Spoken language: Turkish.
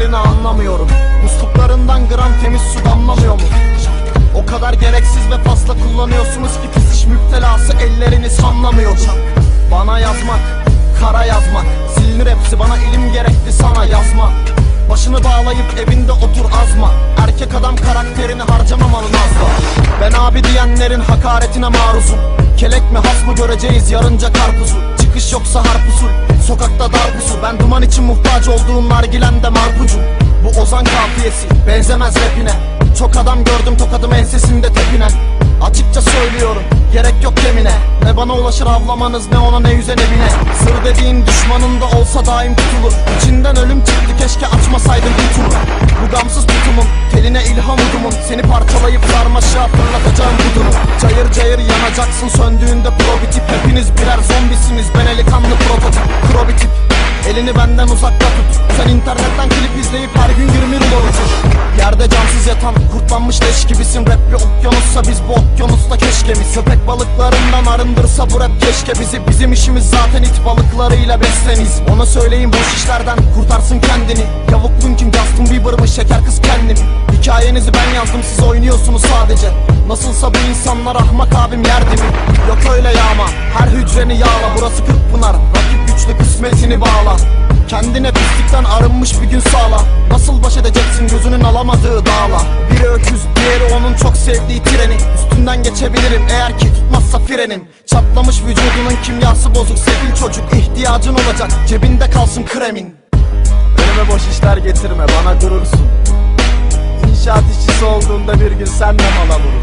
Dertlerini anlamıyorum. Musluklarından gram temiz su damlamıyor mu? O kadar gereksiz ve fazla kullanıyorsunuz ki pis iş müptelası ellerini sanlamıyorum Bana yazmak, kara yazmak Silinir hepsi bana ilim gerekti sana yazma Başını bağlayıp evinde otur azma. Erkek adam karakterini harcamamalı nazla Ben abi diyenlerin hakaretine maruzum. Kelek mi has mı göreceğiz yarınca karpuzu Çıkış yoksa harp usul Sokakta dar pusu Ben duman için muhtaç olduğum nargilende marpucum Bu ozan kafiyesi benzemez rapine. Çok adam gördüm tokadım ensesinde tepine. Açıkça söylüyorum gerek yok yemine. Ne bana ulaşır avlamanız ne ona ne yüze ne bine. Sır dediğin düşmanında olsa daim tutulur. İçinden ölüm çıktı keşke açmasaydın kutunu Bu gamsız tutumun teline ilham udumun Seni parçalayıp sarmaşığa fırlatacağım budunu Cayır cayır yanacaksın söndüğünde probitip Hepiniz birer zombisiniz internetten klip izleyip her gün 20 rulo uçur Yerde cansız yatan kurtlanmış leş gibisin. Rap bir okyanussa biz bu okyanusta keşkemiz Köpek balıklarından arındırsa bu rap keşke bizi. Bizim işimiz zaten it balıklarıyla besleniz. Ona söyleyin boş işlerden kurtarsın kendini. Yavukluğun kim Justin Bieber mı şeker kız kendim Hikayenizi ben yazdım siz oynuyorsunuz sadece. Nasılsa bu insanlar ahmak abim yerdi mi? Yok öyle yağma her hücreni yağla. Burası Kırkpınar rakip güçlü kısmetini bağla Kendine pislikten arınmış bir gün sağla. Nasıl baş edeceksin gözünün alamadığı dağla? Biri öküz diğeri onun çok sevdiği treni. Üstünden geçebilirim eğer ki tutmazsa frenim Çatlamış vücudunun kimyası bozuk sefil çocuk. İhtiyacın olacak cebinde kalsın kremin. Önüme boş işler getirme bana durursun. İnşaat işçisi olduğunda bir gün sen de mala vurursun